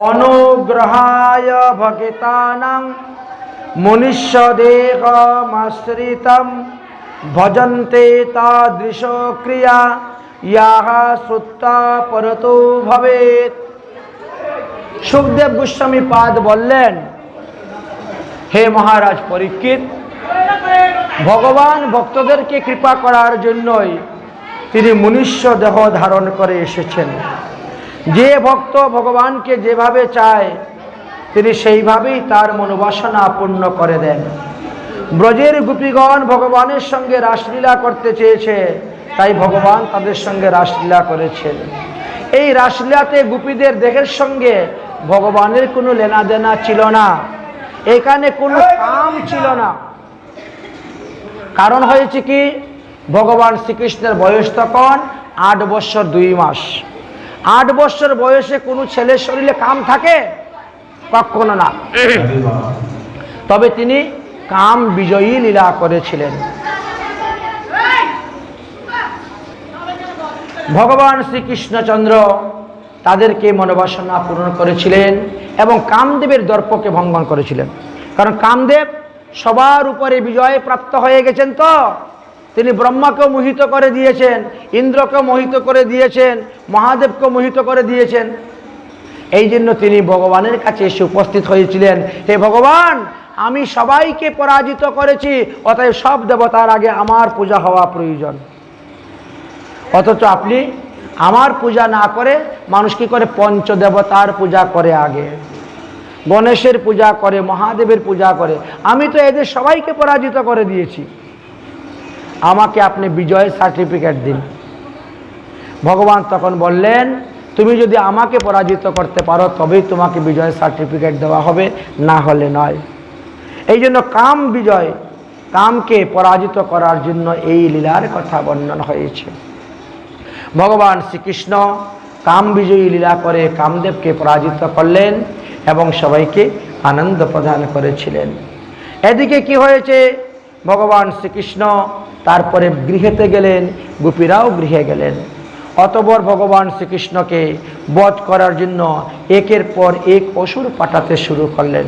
অনুগ্রহায় ভগিতানাং মনুষ্যদেহমাশ্রিতম ভজন্তে তাদৃশ ক্রিয়া, ইয়াহা শ্রুত্তা পরতো ভবেত সুখদেব গোস্বামী পাদ বললেন, হে মহারাজ পরীক্ষিত, ভগবান ভক্তদেরকে কৃপা করার জন্যই তিনি মনুষ্য দেহ ধারণ করে এসেছেন। যে ভক্ত ভগবানকে যেভাবে চায়, তিনি সেইভাবেই তার মনোবাসনা পূর্ণ করে দেন। ব্রজের গোপীগণ ভগবানের সঙ্গে রাসলীলা করতে চেয়েছে, তাই ভগবান তাদের সঙ্গে রাসলীলা করেছেন। এই রাসলীলাতে গোপীদের দেহের সঙ্গে ভগবানের কোনো লেনাদেনা ছিল না। এখানে কোনো কাম ছিল না। কারণ হয়েছে কি, ভগবান শ্রীকৃষ্ণের বয়স তখন আট বছর দুই মাস। আট বছর বয়সে কোনো ছেলের শরীরে কাম থাকে? কখনো না। তবে তিনি কাম বিজয়ী লীলা করেছিলেন। ভগবান শ্রীকৃষ্ণচন্দ্র তাদেরকে মনোবাসনা পূরণ করেছিলেন এবং কামদেবের দর্পকে ভঙ্গন করেছিলেন। কারণ কামদেব সবার উপরে বিজয় প্রাপ্ত হয়ে গেছেন তো? তিনি ব্রহ্মাকে মোহিত করে দিয়েছেন ইন্দ্রকে মোহিত করে দিয়েছেন মহাদেবকে মোহিত করে দিয়েছেন। এই জন্য তিনি ভগবানের কাছে এসে উপস্থিত হয়েছিলেন। হে ভগবান, আমি সবাইকে পরাজিত করেছি, অতএব সব দেবতার আগে আমার পূজা হওয়া প্রয়োজন। অথচ আপনি আমার পূজা না করে মানুষ কি করে পঞ্চদেবতার পূজা করে আগে? গণেশের পূজা করে, মহাদেবের পূজা করে। আমি তো এদের সবাইকে পরাজিত করে দিয়েছি। আমাকে আপনি বিজয় সার্টিফিকেট দিন। ভগবান তখন বললেন, তুমি যদি আমাকে পরাজিত করতে পারো, তবেই তোমাকে বিজয় সার্টিফিকেট দেওয়া হবে, না হলে নয়। এই জন্য কাম বিজয়, কামকে পরাজিত করার জন্য এই লীলার কথা বর্ণনা হয়েছে। ভগবান শ্রীকৃষ্ণ কাম বিজয়ী লীলা করে কামদেবকে পরাজিত করলেন এবং সবাইকে আনন্দ প্রদান করেছিলেন। এদিকে কি হয়েছে? ভগবান শ্রীকৃষ্ণ তারপরে গৃহেতে গেলেন, গোপীরাও গৃহে গেলেন। অতবর ভগবান শ্রীকৃষ্ণকে বধ করার জন্য একের পর এক অসুর পাঠাতে শুরু করলেন।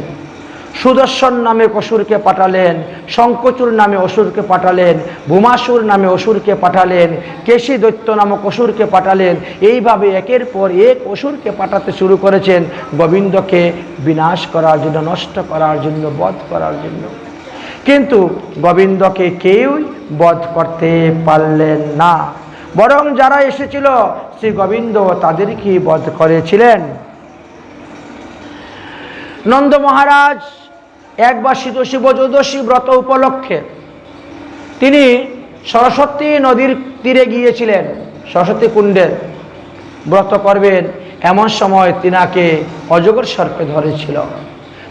সুদর্শন নামে অসুরকে পাঠালেন, শঙ্কচুর নামে অসুরকে পাঠালেন, ভূমাসুর নামে অসুরকে পাঠালেন, কেশী দৈত্য নামক অসুরকে পাঠালেন। এইভাবে একের পর এক অসুরকে পাঠাতে শুরু করেছেন। গোবিন্দকে বিনাশ করার জন্য, নষ্ট করার জন্য, বধ করার জন্য। কিন্তু গোবিন্দকে কেউই বধ করতে পারলেন না। বরং যারা এসেছিল, শ্রী গোবিন্দ তাদেরকে বধ করেছিলেন। নন্দ মহারাজ একবার শীতোষী চৌদশী ব্রত উপলক্ষে তিনি সরস্বতী নদীর তীরে গিয়েছিলেন, সরস্বতী কুণ্ডের। ব্রত করবেন, এমন সময় তিনাকে অজগর সর্পে ধরেছিল।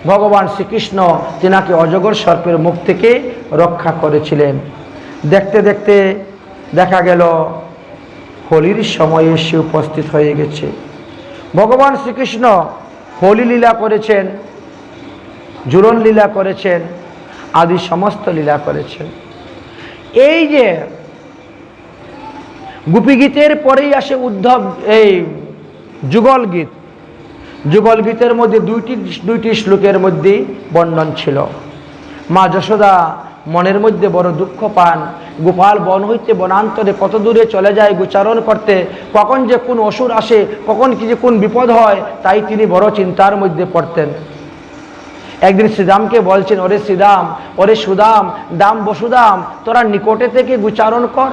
ভগবান শ্রীকৃষ্ণ তিনাকে অজগর সর্পের মুখ থেকে রক্ষা করেছিলেন। দেখতে দেখতে দেখা গেল, হোলির সময়ে এসে উপস্থিত হয়ে গেছে। ভগবান শ্রীকৃষ্ণ হোলি লীলা করেছেন জুরন লীলা করেছেন, আদি সমস্ত লীলা করেছেন। এই যে গুপিগীতের পরেই আসে উদ্ধব, এই যুগল গীত যুগল গীতের মধ্যে দুইটি দুইটি শ্লোকের মধ্যেই বর্ণন ছিল। মা যশোদা মনের মধ্যে বড় দুঃখ পান। গোপাল বন হইতে বনান্তরে কত দূরে চলে যায় গোচারণ করতে। কখন যে কোন অসুর আসে, কখন কি যে কোন বিপদ হয়, তাই তিনি বড় চিন্তার মধ্যে পড়তেন। একদিন শ্রীদামকে বলছেন, ওরে শ্রীদাম, ওরে সুদাম, দাম বসুদাম, তোরা নিকটে থেকে গুচারণ কর,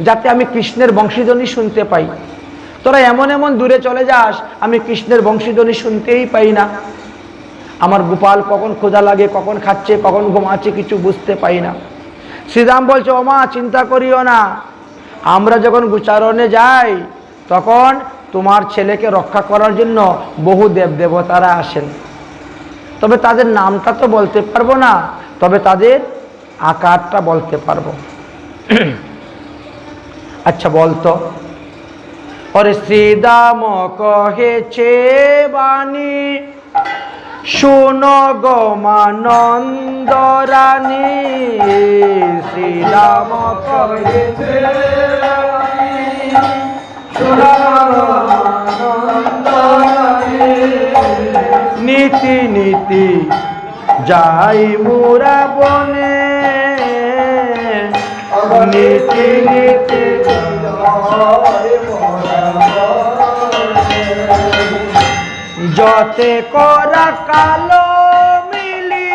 যাতে আমি কৃষ্ণের বংশীধ্বনি শুনতে পাই। তোরা এমন এমন দূরে চলে যাস, আমি কৃষ্ণের বংশীধ্বনি শুনতেই পাই না। আমার গোপাল কখন ক্ষুধা লাগে, কখন খাচ্ছে, কখন ঘুমাচ্ছে কিছু বুঝতে পাই না। শ্রীরাম বলছে, ও মা, চিন্তা করিও না। আমরা যখন গুচারণে যাই, তখন তোমার ছেলেকে রক্ষা করার জন্য বহু দেব দেবতারা আসেন। তবে তাদের নামটা তো বলতে পারব না, তবে তাদের আকারটা বলতে পারব। আচ্ছা বলতো ওরে শ্রীদাম কহেছে বাণী শুনো গো মানন্দ রানী শ্রীরাম কহেছে। নীতি নীতি যাই মোরা বনে নীতি নীতি যতে করা কালো মিলি।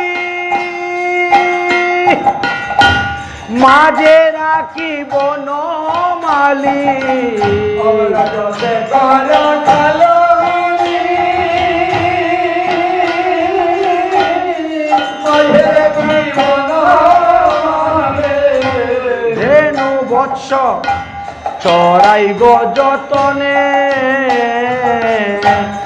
মাঝে রাখি বনমালি ধেনু বৎস চড়াই গো যতনে ধেনু বৎস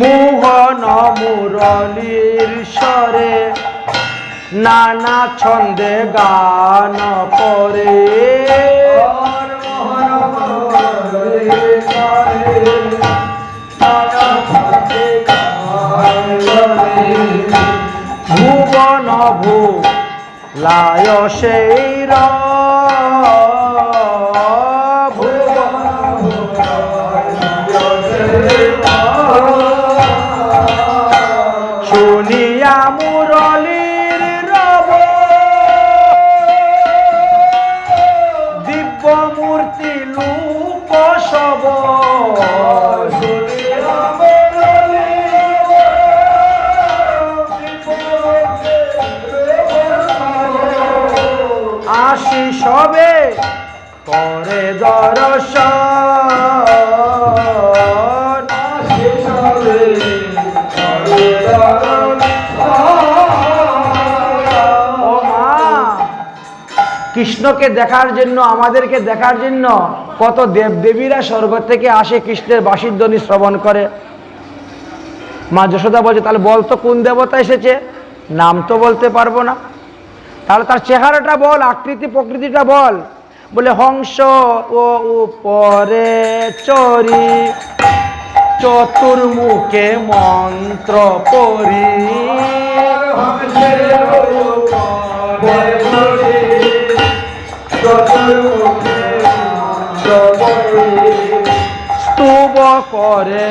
মোহন মুরলীর স্বরে নানা ছন্দে গান করে। ভুবন ভূ লায় সেই র সবে ও মা, কৃষ্ণকে দেখার জন্য, আমাদেরকে দেখার জন্য কত দেবদেবীরা স্বর্গ থেকে আসে, কৃষ্ণের বাসির ধ্বনি শ্রবণ করে। মা যশোদা বলছে, তাহলে বলতো কোন দেবতা এসেছে? নাম তো বলতে পারব না। তাহলে তার চেহারাটা বল, আকৃতি প্রকৃতিটা বল। বলে, হংস ও উপরে চরি, চতুর্মুখে মন্ত্র পরি স্তুব করে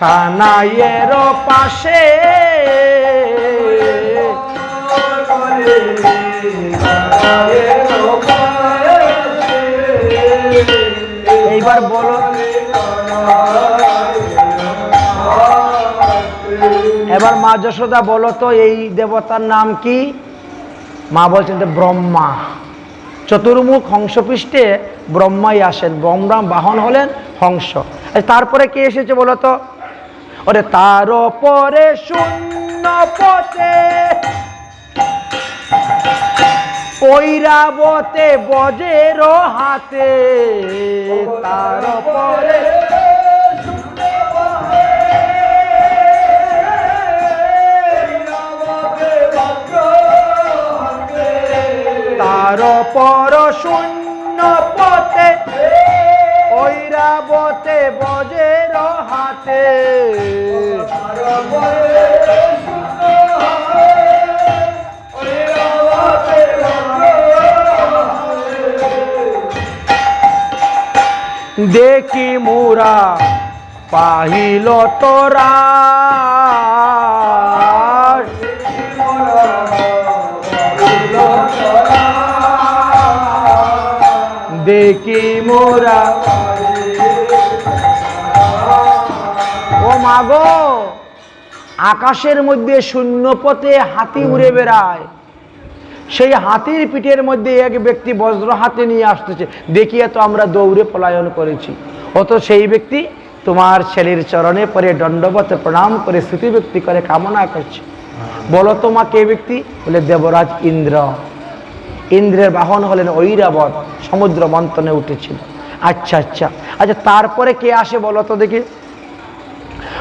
কানাইয়ের পাশে এইবার বলো। এবার মা যশোদা, বলো তো, এই দেবতার নাম কি? মা বলছেন যে ব্রহ্মা। চতুর্মুখ হংসপৃষ্ঠে ব্রহ্মাই আসেন ব্রহ্মা বাহন হলেন হংস। আর তারপরে কে এসেছে বলো তো? ওরে তার পরে শূন্য পথে ঐরাবতে বজের হাতে তার পরে তার পর শূন্য পথে ঐরাবতে বজের হাতে। দেখি মুরা পাহিল তোরা। দেখি মোরা। ও মাগো আকাশের মধ্যে শূন্য পথে হাতি উড়ে বেড়ায়। সেই হাতির পিঠের মধ্যে এক ব্যক্তি বজ্র হাতে নিয়ে আসতেছে। দেখিয়ে তো আমরা দৌড়ে পলায়ন করেছি। অত সেই ব্যক্তি তোমার ছেলের চরণে পরে দণ্ডবত প্রণাম করে স্মৃতি ব্যক্তি করে কামনা করছে। বলো তো মা, কে ব্যক্তি? বলে দেবরাজ ইন্দ্র। ইন্দ্রের বাহন হলেন ঐরাবত, সমুদ্র মন্থনে উঠেছিল। আচ্ছা আচ্ছা। আচ্ছা তারপরে কে আসে বলো তো দেখি।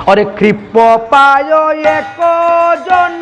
অরে কৃপ পায় এক জন।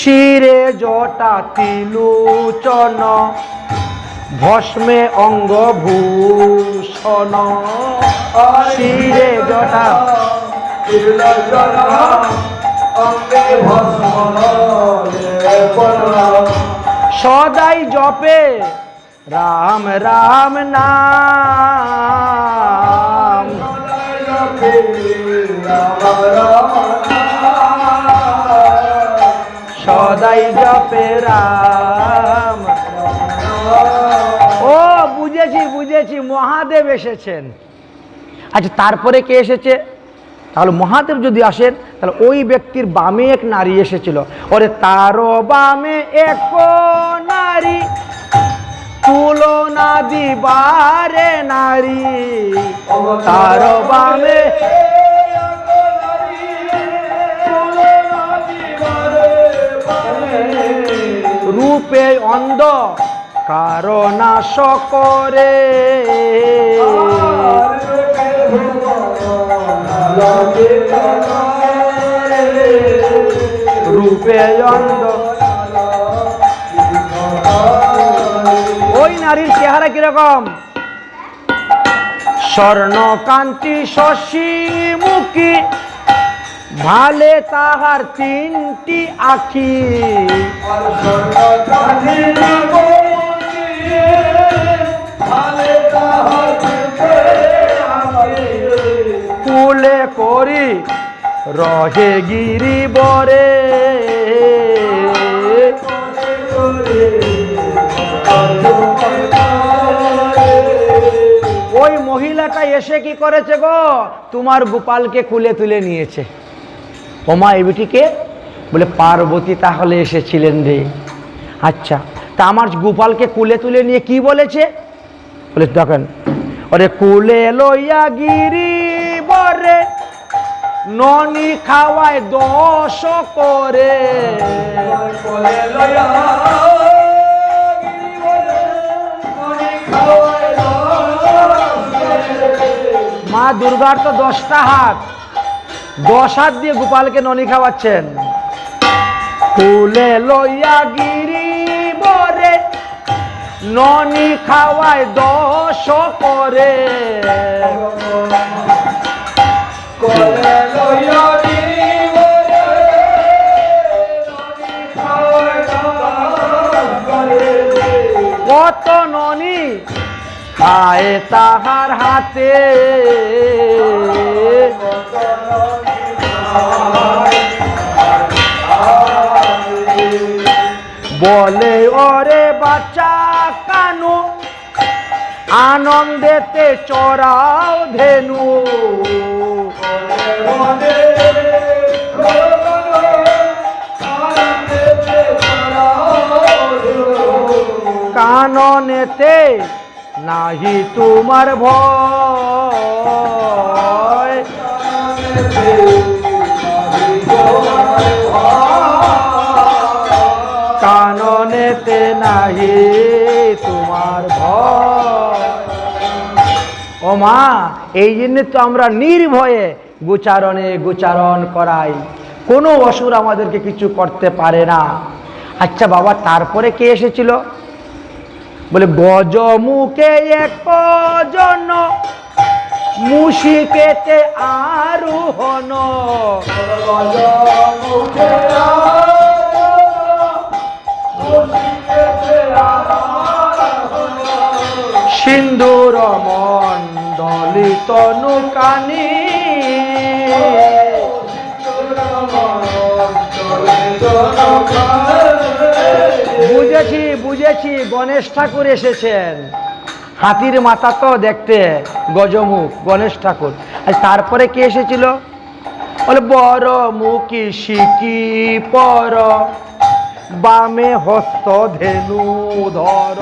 শিরে জটা তিলুচন ভস্মে অঙ্গ ভূষণ শিরে জটা সদাই জপে রাম রাম নাম। সদাই জপে রাম। ও বুঝেছি বুঝেছি মহাদেব এসেছেন। আচ্ছা তারপরে কে এসেছে? তাহলে মহাদেব যদি আসেন তাহলে ওই ব্যক্তির বামে এক নারী এসেছিল। ওরে তারও বামে এক নারী। তুলনা দিবারে নারী। তারও বামে রূপে অন্ধ কারণ করে রূপে অন্ধ। ওই নারীর চেহারা কীরকম? স্বর্ণকান্তি শশী মুখী। ভালে তাহার তিনটি আখি। কুলে করি রহে গিরি বরে। ওই মহিলাটা এসে কি করেছে গো? তোমার গোপালকে কুলে তুলে নিয়েছে। ওমা এবিটিকে বলে পার্বতী তাহলে এসেছিলেন রে। আচ্ছা তা আমার গোপালকে কুলে তুলে নিয়ে কি বলেছে? বলে দেখেন ওরে কুলে লইয়া গিরি বরে ননি খাওয়ায় দশ করে। মা দুর্গার তো দশটা হাত। দশ হাত দিয়ে গোপালকে ননি খাওয়াচ্ছেন। ফুলে লইয়া গিরি বরে, ননি খাওয়ায় দশ করে। কত ননি খায় তাহার হাতে। বলে ওরে বাচ্চা কানু আনন্দেতে চড়াও ধেনু। কাননেতে নাহি তোমার ভয়। তোমার ভয়। ও মা, এই জন্য তো আমরা নির্ভয়ে গোচারণে গোচারণ করাই। কোনো অসুর আমাদেরকে কিছু করতে পারে না। আচ্ছা বাবা, তারপরে কে এসেছিল? বলে, গজমুখে এক জন মুশিকেতে আরোহণ। সিন্দুর মণ্ডলিত নৌকানি। বুঝেছি বুঝেছি, গণেশ ঠাকুর এসেছেন। হাতির মাথা তো দেখতে গজমুখ, গণেশ ঠাকুর। আর তারপরে কে এসেছিল? বলে, বড় মুখী শিকি পর। বামে হস্ত ধেনু ধর।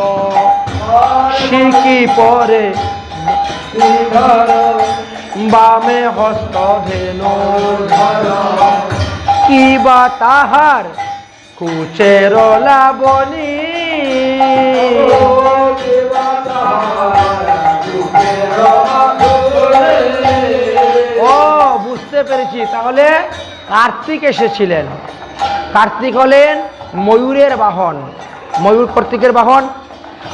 শিকি পরে? বামে হস্ত ধেনু কি বা তাহার? কুচের লাবণী। পেরেছি। তাহলে কার্তিক এসেছিলেন। কার্তিক হলেন ময়ূরের বাহন। ময়ূর কর্তিকের বাহন।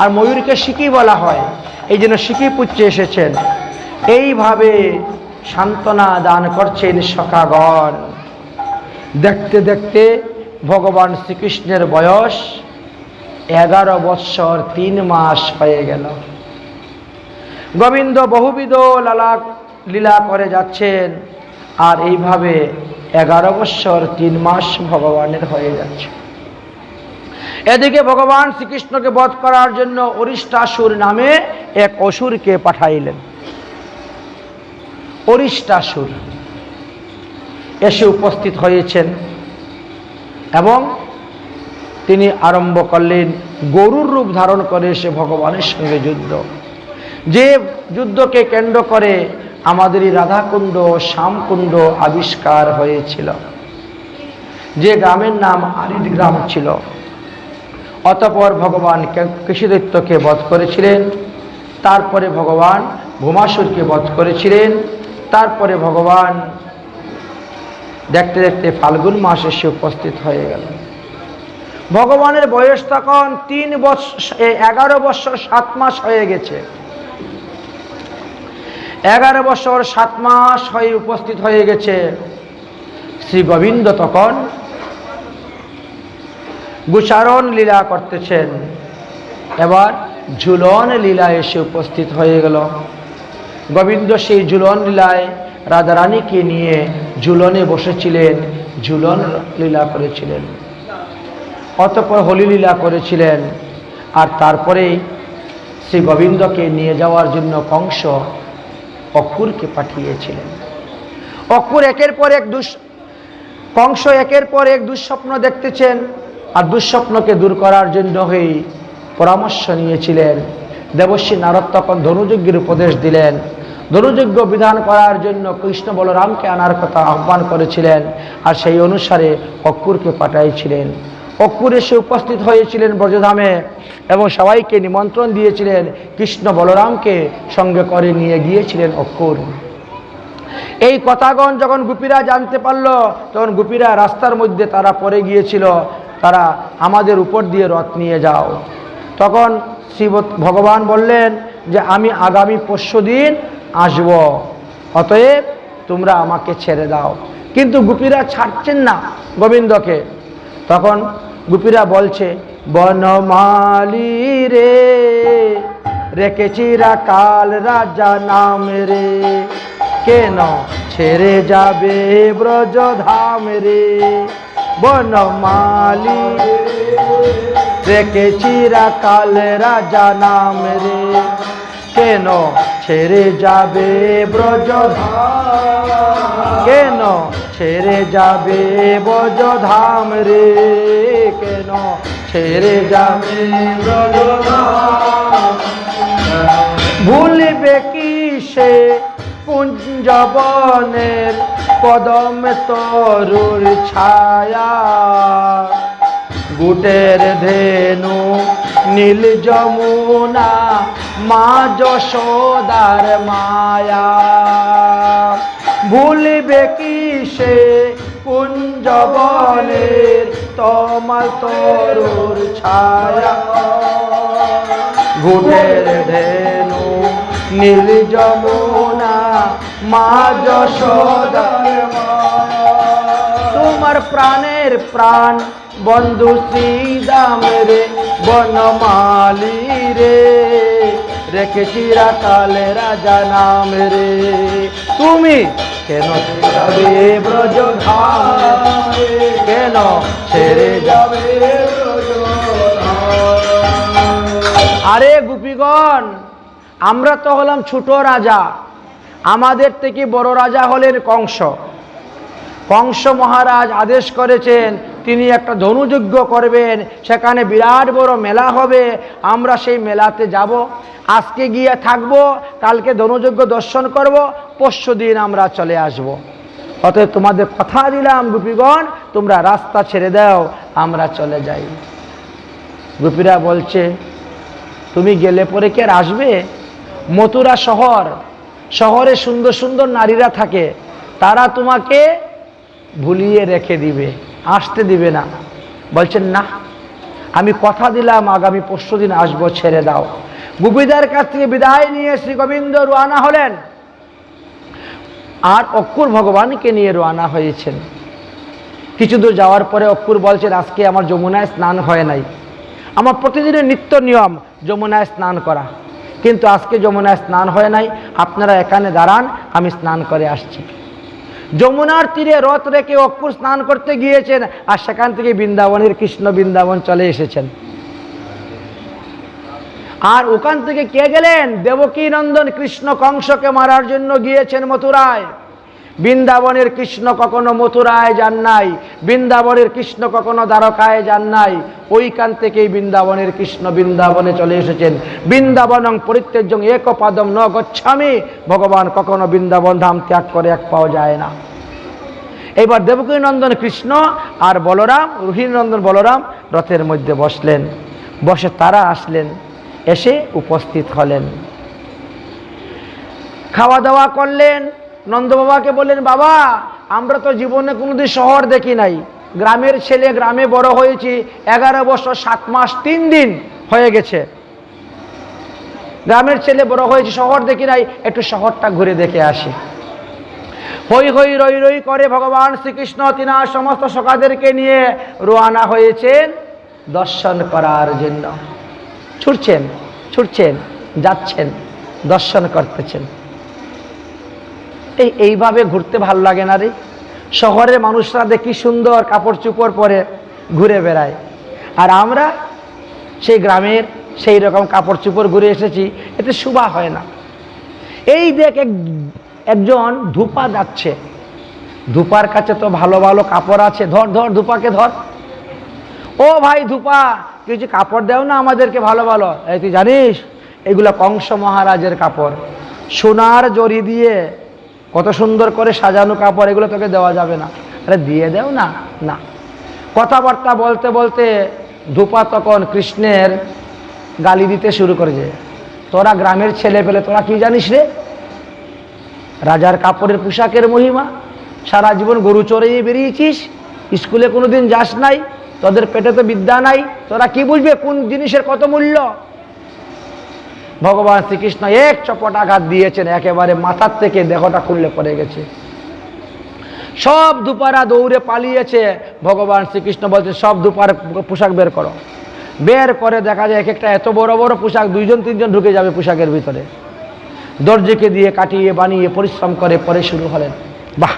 আর ময়ূরকে শিকি বলা হয়, এই জন্য শিকি পুচ্ছে এসেছেন। এইভাবে সান্ত্বনা দান করছেন সখাগণ। দেখতে দেখতে ভগবান শ্রীকৃষ্ণের বয়স এগারো বৎসর তিন মাস হয়ে গেল। গোবিন্দ বহুবিধ লালা লীলা করে যাচ্ছেন, আর এইভাবে এগারো বৎসর তিন মাস ভগবানের হয়ে যাচ্ছে। এদিকে ভগবান শ্রীকৃষ্ণকে বধ করার জন্য অরিষ্টাসুর নামে এক অসুরকে পাঠাইলেন। অরিষ্টাসুর এসে উপস্থিত হয়েছেন এবং তিনি আরম্ভ করলেন গরুর রূপ ধারণ করে সে ভগবানের সঙ্গে যুদ্ধ। যে যুদ্ধকে কেন্দ্র করে আমাদের এই রাধাকুণ্ড, শ্যামকুণ্ড আবিষ্কার হয়েছিল। যে গ্রামের নাম আরিড গ্রাম ছিল। অতপর ভগবান কৃষিদৈত্যকে বধ করেছিলেন, তারপরে ভগবান ভূমাসুরকে বধ করেছিলেন, তারপরে ভগবান দেখতে দেখতে ফাল্গুন মাস এসে উপস্থিত হয়ে গেল। ভগবানের বয়স তখন তিন বৎসর এগারো বৎসর সাত মাস হয়ে গেছে। এগারো বছর সাত মাস হয়ে উপস্থিত হয়ে গেছে। শ্রী গোবিন্দ তখন গুচারণ লীলা করতেছেন। এবার ঝুলন লীলা এসে উপস্থিত হয়ে গেল। গোবিন্দ সেই ঝুলন লীলায় রাধারানীকে নিয়ে ঝুলনে বসেছিলেন, ঝুলন লীলা করেছিলেন। অতপর হোলি লীলা করেছিলেন। আর তারপরেই শ্রী গোবিন্দকে নিয়ে যাওয়ার জন্য কংস অকুরকে পাঠিয়েছিলেন। অকুর একের পর এক দুঃ কংস একের পর এক দুঃস্বপ্ন দেখতেছেন। আর দুঃস্বপ্নকে দূর করার জন্য হয়ে পরামর্শ নিয়েছিলেন। দেবশ্রী নারদ তখন ধনুযজ্ঞের উপদেশ দিলেন। ধনুযজ্ঞ বিধান করার জন্য কৃষ্ণ বলরামকে আনার কথা আহ্বান করেছিলেন আর সেই অনুসারে অক্কুরকে পাঠাইছিলেন। অক্কুর এসে উপস্থিত হয়েছিলেন ব্রজধামে এবং সবাইকে নিমন্ত্রণ দিয়েছিলেন। কৃষ্ণ বলরামকে সঙ্গে করে নিয়ে গিয়েছিলেন অক্কুর। এই কথাগণ যখন গুপিরা জানতে পারল, তখন গুপিরা রাস্তার মধ্যে তারা পড়ে গিয়েছিল। তারা আমাদের উপর দিয়ে রথ নিয়ে যাও। তখন শিব ভগবান বললেন যে, আমি আগামী পরশু দিন আসব, অতএব তোমরা আমাকে ছেড়ে দাও। কিন্তু গুপিরা ছাড়ছেন না গোবিন্দকে। তখন গুপিরা বলছে, বনমালি রে রেখেছি কাল রাজা নাম রে, কেন ছেড়ে যাবে ব্রজধাম রে? বনমালি রেখেছি কাল রাজা নাম রে। কেন ছেড়ে যাবে ব্রজধাম? কেন ছেড়ে যাবে ব্রজধাম রে? কেন ছেড়ে যাবে ব্রজধাম? ভুলবে কি সে কুঞ্জবনের কদম তরুর ছায়া। গুটের ধেনু, নীল যমুনা, মা যশোদার মায়া। ভুলবে কি সে কুঞ্জবনের তমাল তরুর ছায়া? ঘুটের ধেনু, নীল যমুনা মা। যশোদার তোমার প্রাণের প্রাণ বন্ধু শ্রীদাম রে বনমালি রে। রেখেছি রাকালে রাজা নাম রে। তুমি কেন যাবে ব্রজ কেন ছেড়ে যাবে আরে গুপিগণ, আমরা তো হলাম ছোট রাজা। আমাদের থেকে বড় রাজা হলেন কংস। কংস মহারাজ আদেশ করেছেন, তিনি একটা ধনুযজ্ঞ করবেন, সেখানে বিরাট বড় মেলা হবে, আমরা সেই মেলাতে যাব। আজকে গিয়ে থাকব, কালকে ধনুযজ্ঞ দর্শন করব, পরশু দিন আমরা চলে আসব। অতএব তোমাদের কথা দিলাম, গোপীগণ, তোমরা রাস্তা ছেড়ে দাও, আমরা চলে যাই। গোপীরা বলছে, তুমি গেলে পরে কে আসবে? মথুরা শহর শহরে সুন্দর সুন্দর নারীরা থাকে, তারা তোমাকে ভুলিয়ে রেখে দিবে, আসতে দিবে না। বলছেন, না, আমি কথা দিলাম, আগামী পরশু দিন আসব, ছেড়ে দাও। গুবিদার কাছ থেকে বিদায় নিয়ে শ্রী গোবিন্দ রোয়ানা হলেন। আর অক্ষুর ভগবানকে নিয়ে রোয়ানা হয়েছেন। কিছু দূর যাওয়ার পরে অক্ষুর বলছেন, আজকে আমার যমুনায় স্নান হয় নাই। আমার প্রতিদিনের নিত্য নিয়ম, যমুনায় স্নান করা। কিন্তু আজকে যমুনায় স্নান হয় নাই। আপনারা এখানে দাঁড়ান, আমি স্নান করে আসছি। যমুনার তীরে রথ রেখে অক্ষুর স্নান করতে গিয়েছেন আর সেখান থেকে বৃন্দাবনের কৃষ্ণ বৃন্দাবন চলে এসেছেন। আর ওখান থেকে কে গেলেন? দেবকী নন্দন কৃষ্ণ কংসকে মারার জন্য গিয়েছেন মথুরায়। বৃন্দাবনের কৃষ্ণ কখনো মথুরায় যান নাই, বৃন্দাবনের কৃষ্ণ কখনো দ্বারকায় যান নাই। ওইখান থেকেই বৃন্দাবনের কৃষ্ণ বৃন্দাবনে চলে এসেছেন। বৃন্দাবনং পরিত্যাজ্যং এক পাদম ন গচ্ছামি। ভগবান কখনো বৃন্দাবন ধাম ত্যাগ করে এক পাওয়া যায় না। এবার দেবকী নন্দন কৃষ্ণ আর বলরাম রোহিণী নন্দন বলরাম রথের মধ্যে বসলেন। বসে তারা আসলেন, এসে উপস্থিত হলেন। খাওয়া দাওয়া করলেন নন্দ বাবাকে বললেন, বাবা, আমরা তো জীবনে কোনোদিন শহর দেখি নাই। গ্রামের ছেলে গ্রামে বড় হয়েছি, এগারো বছর, সাত মাস, তিন দিন হয়ে গেছে। গ্রামের ছেলে বড় হয়েছে, শহর দেখি নাই, একটু শহরটা ঘুরে দেখে আসি। হই হই, রই রই করে ভগবান শ্রীকৃষ্ণ তিনার সমস্ত সখাদেরকে নিয়ে রোয়ানা হয়েছেন দর্শন করার জন্য। ছুটছেন ছুটছেন, যাচ্ছেন, দর্শন করতেছেন। এই এইভাবে ঘুরতে ভালো লাগে না রে। শহরের মানুষরা দেখি সুন্দর কাপড় চুপড় পরে ঘুরে বেড়ায়। আর আমরা সেই গ্রামের সেই রকম কাপড় চুপড় ঘুরে এসেছি, এতে শুভা হয় না। এই দেখ এক, একজন ধূপা যাচ্ছে। ধূপার কাছে তো ভালো ভালো কাপড় আছে। ধর ধর, ধূপাকে ধর। ও ভাই ধূপা কিছু কাপড় দেও না আমাদেরকে ভালো ভালো। এই তুই জানিস, এগুলো কংস মহারাজের কাপড়। সোনার জরি দিয়ে কত সুন্দর করে সাজানো কাপড়, এগুলো তোকে দেওয়া যাবে না। আরে দিয়ে দেও না না। কথাবার্তা বলতে বলতে ধূপা তখন কৃষ্ণের গালি দিতে শুরু করেছে তোরা গ্রামের ছেলে পেলে, তোরা কি জানিস রে? রাজার কাপড়ের পোশাকের মহিমা। সারা জীবন গরু চড়িয়ে বেরিয়েছিস। স্কুলে কোনো দিন যাস নাই। তোদের পেটে তো বিদ্যা নাই। তোরা কি বুঝবে কোন জিনিসের কত মূল্য? ভগবান শ্রীকৃষ্ণ এক চপট আঘাত দিয়েছেন, একেবারে মাথার থেকে দেহটা খুললে পড়ে গেছে। সব দুপারা দৌড়ে পালিয়েছে, ভগবান শ্রীকৃষ্ণ বলছে, সব দুপার পোশাক বের করো। বের করে দেখা যায় এক একটা এত বড় বড় পোশাক, দুইজন তিনজন ঢুকে যাবে পোশাকের ভিতরে। দর্জিকে দিয়ে কাটিয়ে বানিয়ে পরিশ্রম করে পরে শুরু হলেন। বাহ,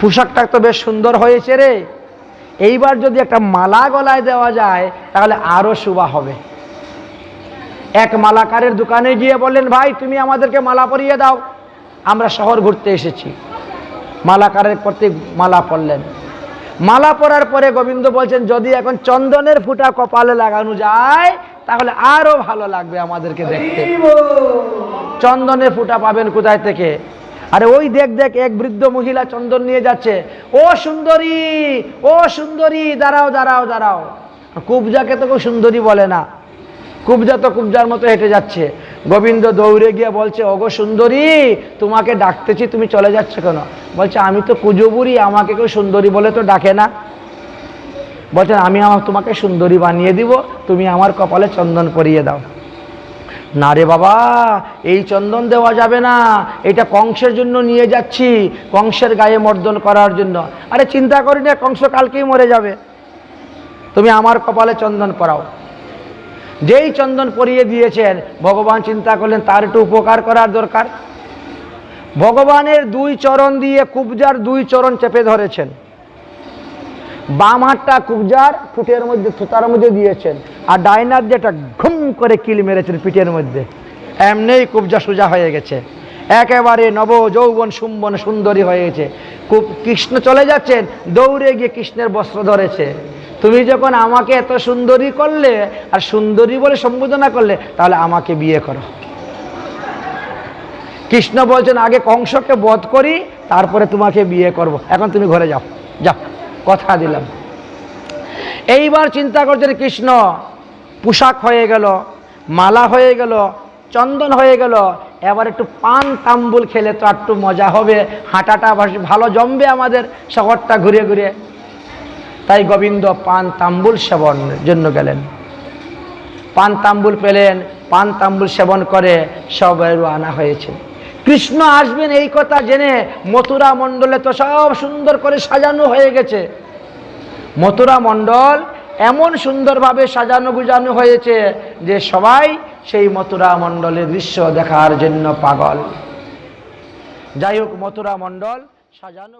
পোশাকটা তো বেশ সুন্দর হয়েছে রে। এইবার যদি একটা মালা গলায় দেওয়া যায়, তাহলে আরও শুভা হবে। এক মালাকারের দোকানে গিয়ে বললেন, ভাই, তুমি আমাদেরকে মালা পরিয়ে দাও। আমরা শহর ঘুরতে এসেছি। মালাকারের প্রতি মালা পরলেন। মালা পরার পরে গোবিন্দ বলছেন, যদি এখন চন্দনের ফুটা কপালে লাগানো যায়, তাহলে আরও ভালো লাগবে আমাদেরকে দেখতে। চন্দনের ফুটা পাবেন কোথায় থেকে? আরে ওই দেখ দেখ, এক বৃদ্ধ মহিলা চন্দন নিয়ে যাচ্ছে। ও সুন্দরী ও সুন্দরী, দাঁড়াও দাঁড়াও দাঁড়াও। কুবজাকে তো সুন্দরী বলে না। কুবজা তো কুবজার মতো হেঁটে যাচ্ছে। গোবিন্দ দৌড়ে গিয়ে বলছে, ওগো সুন্দরী, তোমাকে ডাকতেছি, তুমি চলে যাচ্ছ কেন? বলছে, আমি তো কুজবুরি, আমাকে কেউ সুন্দরী বলে তো ডাকে না। বলছেন আমি আমার, তোমাকে সুন্দরী বানিয়ে দিব, তুমি আমার কপালে চন্দন পরিয়ে দাও। না রে বাবা, এই চন্দন দেওয়া যাবে না। এটা কংসের জন্য নিয়ে যাচ্ছি, কংসের গায়ে মর্দন করার জন্য। আরে, চিন্তা করি না কংস কালকেই মরে যাবে। তুমি আমার কপালে চন্দন পরাও। যেই চন্দন পরিয়ে দিয়েছেন, ভগবান চিন্তা করলেন, তার একটু উপকার করার দরকার। ভগবানের দুই চরণ দিয়ে কুবজার দুই চরণ চেপে ধরেছেন। বাম হাতটা কুবজার ফুটের মধ্যে, থুতার মধ্যে দিয়েছেন। আর ডাইনার দিয়ে একটা ঘুম করে কিল মেরেছেন পিঠের মধ্যে। এমনিই কুবজা সোজা হয়ে গেছে। একেবারে নব যৌবন সুম্বন সুন্দরী হয়ে গেছে। কৃষ্ণ চলে যাচ্ছেন, দৌড়ে গিয়ে কৃষ্ণের বস্ত্র ধরেছে। তুমি যখন আমাকে এত সুন্দরী করলে, আর সুন্দরী বলে সম্বোধনা করলে, তাহলে আমাকে বিয়ে করো। কৃষ্ণ বলছেন, আগে কংসকে বধ করি, তারপরে তোমাকে বিয়ে করব। এখন তুমি ঘরে যাও যাও, কথা দিলাম। এইবার চিন্তা করছেন কৃষ্ণ, পোশাক হয়ে গেল, মালা হয়ে গেল, চন্দন হয়ে গেল, এবার একটু পান তাম্বুল খেলে তো একটু মজা হবে, হাঁটাটা ভালো জমবে আমাদের, শহরটা ঘুরে ঘুরে তাই গোবিন্দ পান তাম্বুল সেবনের জন্য গেলেন। পান তাম্বুল পেলেন, পান তাম্বুল সেবন করে সবাই আনা হয়েছে। কৃষ্ণ আসবেন এই কথা জেনে মথুরা মণ্ডলে তো সব সুন্দর করে সাজানো হয়ে গেছে। মথুরা মণ্ডল এমন সুন্দরভাবে সাজানো গুজানো হয়েছে যে সবাই সেই মথুরা মণ্ডলের দৃশ্য দেখার জন্য পাগল। যাই হোক, মথুরা মণ্ডল সাজানো